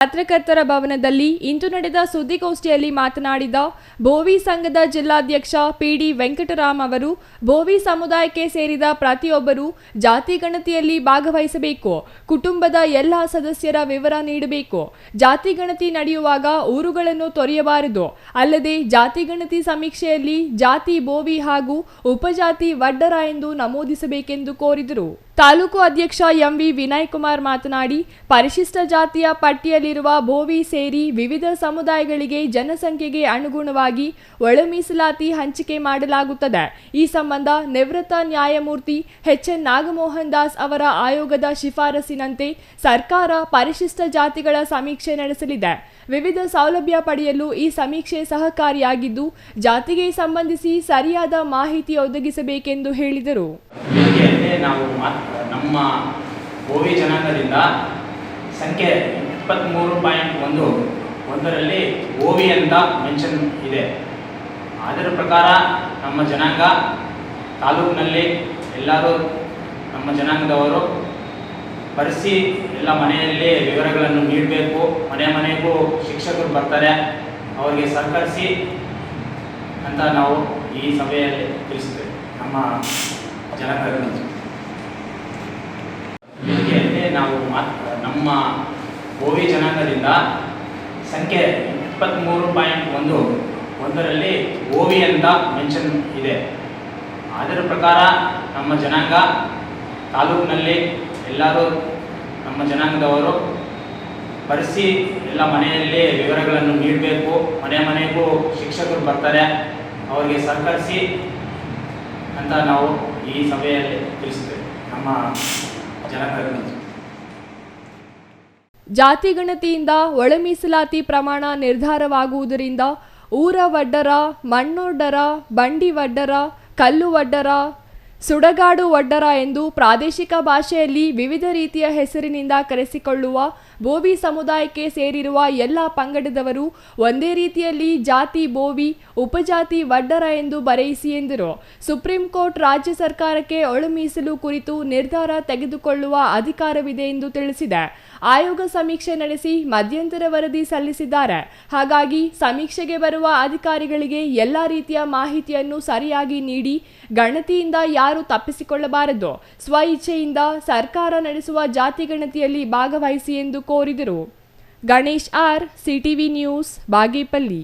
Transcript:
ಪತ್ರಕರ್ತರ ಭವನದಲ್ಲಿ ಇಂದು ನಡೆದ ಸುದ್ದಿಗೋಷ್ಠಿಯಲ್ಲಿ ಮಾತನಾಡಿದ ಬೋವಿ ಸಂಘದ ಜಿಲ್ಲಾಧ್ಯಕ್ಷ ಪಿಡಿ ವೆಂಕಟರಾಮ್ ಅವರು, ಬೋವಿ ಸಮುದಾಯಕ್ಕೆ ಸೇರಿದ ಪ್ರತಿಯೊಬ್ಬರು ಜಾತಿ ಗಣತಿಯಲ್ಲಿ ಭಾಗವಹಿಸಬೇಕು, ಕುಟುಂಬದ ಎಲ್ಲ ಸದಸ್ಯರ ವಿವರ ನೀಡಬೇಕು. ಜಾತಿ ಗಣತಿ ನಡೆಯುವಾಗ ಊರುಗಳನ್ನು ತೊರೆಯಬಾರದು. ಅಲ್ಲದೆ ಜಾತಿ ಗಣತಿ ಸಮೀಕ್ಷೆಯಲ್ಲಿ ಜಾತಿ ಬೋವಿ ಹಾಗೂ ಉಪಜಾತಿ ವಡ್ಡರ ಎಂದು ನಮೂದಿಸಬೇಕೆಂದು ಕೋರಿದರು. ತಾಲೂಕು ಅಧ್ಯಕ್ಷ ಎಂವಿ ವಿನಯ್ ಕುಮಾರ್ ಮಾತನಾಡಿ, ಪರಿಶಿಷ್ಟ ಜಾತಿಯ ಪಟ್ಟಿಯಲ್ಲಿರುವ ಭೋವಿ ಸೇರಿ ವಿವಿಧ ಸಮುದಾಯಗಳಿಗೆ ಜನಸಂಖ್ಯೆಗೆ ಅನುಗುಣವಾಗಿ ಒಳ ಮೀಸಲಾತಿ ಹಂಚಿಕೆ ಮಾಡಲಾಗುತ್ತದೆ. ಈ ಸಂಬಂಧ ನಿವೃತ್ತ ನ್ಯಾಯಮೂರ್ತಿ ಎಚ್ ಎನ್ ನಾಗಮೋಹನ್ ದಾಸ್ ಅವರ ಆಯೋಗದ ಶಿಫಾರಸಿನಂತೆ ಸರ್ಕಾರ ಪರಿಶಿಷ್ಟ ಜಾತಿಗಳ ಸಮೀಕ್ಷೆ ನಡೆಸಲಿದೆ. ವಿವಿಧ ಸೌಲಭ್ಯ ಪಡೆಯಲು ಈ ಸಮೀಕ್ಷೆ ಸಹಕಾರಿಯಾಗಿದ್ದು, ಜಾತಿಗೆ ಸಂಬಂಧಿಸಿ ಸರಿಯಾದ ಮಾಹಿತಿ ಒದಗಿಸಬೇಕೆಂದು ಹೇಳಿದರು. ಸಂಖ್ಯೆ ಇಪ್ಪತ್ತ್ಮೂರು ಪಾಯಿಂಟ್ ಒಂದು, ಒಂದರಲ್ಲಿ ಓವಿ ಅಂತ ಮೆನ್ಷನ್ ಇದೆ. ಅದರ ಪ್ರಕಾರ ನಮ್ಮ ಜನಾಂಗ, ತಾಲೂಕಿನಲ್ಲಿ ಎಲ್ಲರೂ ನಮ್ಮ ಜನಾಂಗದವರು ಬರೆಸಿ ಎಲ್ಲ ಮನೆಯಲ್ಲಿ ವಿವರಗಳನ್ನು ನೀಡಬೇಕು. ಮನೆ ಮನೆಗೂ ಶಿಕ್ಷಕರು ಬರ್ತಾರೆ. ಅವರಿಗೆ ಸಹಕರಿಸಿ ಅಂತ ನಾವು ಈ ಸಭೆಯಲ್ಲಿ ತಿಳಿಸ್ತೇವೆ ನಮ್ಮ ಜನಾಂಗದ ನಾವು ಮಾತ್ರ ನಮ್ಮ ಗೋವಿ ಜನಾಂಗದಿಂದ ಸಂಖ್ಯೆ ಇಪ್ಪತ್ತ್ಮೂರು ಪಾಯಿಂಟ್ ಒಂದು ಒಂದರಲ್ಲಿ ಓವಿ ಅಂತ ಮೆನ್ಷನ್ ಇದೆ. ಅದರ ಪ್ರಕಾರ ನಮ್ಮ ಜನಾಂಗ ತಾಲೂಕಿನಲ್ಲಿ ಎಲ್ಲರೂ ನಮ್ಮ ಜನಾಂಗದವರು ಬರೆಸಿ ಎಲ್ಲ ಮನೆಯಲ್ಲಿ ವಿವರಗಳನ್ನು ನೀಡಬೇಕು. ಮನೆ ಮನೆಗೂ ಶಿಕ್ಷಕರು ಬರ್ತಾರೆ. ಅವರಿಗೆ ಸಹಕರಿಸಿ ಅಂತ ನಾವು ಈ ಸಭೆಯಲ್ಲಿ ತಿಳಿಸ್ತೇವೆ ನಮ್ಮ ಜನಾಂಗದ ಜಾತಿ ಗಣತಿಯಿಂದ ಒಳ ಮೀಸಲಾತಿ ಪ್ರಮಾಣ ನಿರ್ಧಾರವಾಗುವುದರಿಂದ ಊರ ವಡ್ಡರ ಮಣ್ಣೊಡ್ಡರ ಬಂಡಿ ವಡ್ಡರ ಕಲ್ಲು ವಡ್ಡರ ಸುಡಗಾಡು ವಡ್ಡರ ಎಂದು ಪ್ರಾದೇಶಿಕ ಭಾಷೆಯಲ್ಲಿ ವಿವಿಧ ರೀತಿಯ ಹೆಸರಿನಿಂದ ಕರೆಸಿಕೊಳ್ಳುವ ಬೋವಿ ಸಮುದಾಯಕ್ಕೆ ಸೇರಿರುವ ಎಲ್ಲ ಪಂಗಡದವರು ಒಂದೇ ರೀತಿಯಲ್ಲಿ ಜಾತಿ ಬೋವಿ, ಉಪಜಾತಿ ವಡ್ಡರ ಎಂದು ಬರೆಯಿಸಿ ಎಂದರು. ಸುಪ್ರೀಂ ಕೋರ್ಟ್ ರಾಜ್ಯ ಸರ್ಕಾರಕ್ಕೆ ಒಳಮೀಸಲು ಕುರಿತು ನಿರ್ಧಾರ ತೆಗೆದುಕೊಳ್ಳುವ ಅಧಿಕಾರವಿದೆ ಎಂದು ತಿಳಿಸಿದೆ. ಆಯೋಗ ಸಮೀಕ್ಷೆ ನಡೆಸಿ ಮಧ್ಯಂತರ ವರದಿ ಸಲ್ಲಿಸಿದ್ದಾರೆ. ಹಾಗಾಗಿ ಸಮೀಕ್ಷೆಗೆ ಬರುವ ಅಧಿಕಾರಿಗಳಿಗೆ ಎಲ್ಲ ರೀತಿಯ ಮಾಹಿತಿಯನ್ನು ಸರಿಯಾಗಿ ನೀಡಿ, ಗಣತಿಯಿಂದ ಯಾರು ತಪ್ಪಿಸಿಕೊಳ್ಳಬಾರದು. ಸ್ವ ಇಚ್ಛೆಯಿಂದ ಸರ್ಕಾರ ನಡೆಸುವ ಜಾತಿ ಗಣತಿಯಲ್ಲಿ ಭಾಗವಹಿಸಿ ಎಂದು ಕೋರಿದರು. Ganesh R, CTV news, Bagepalli.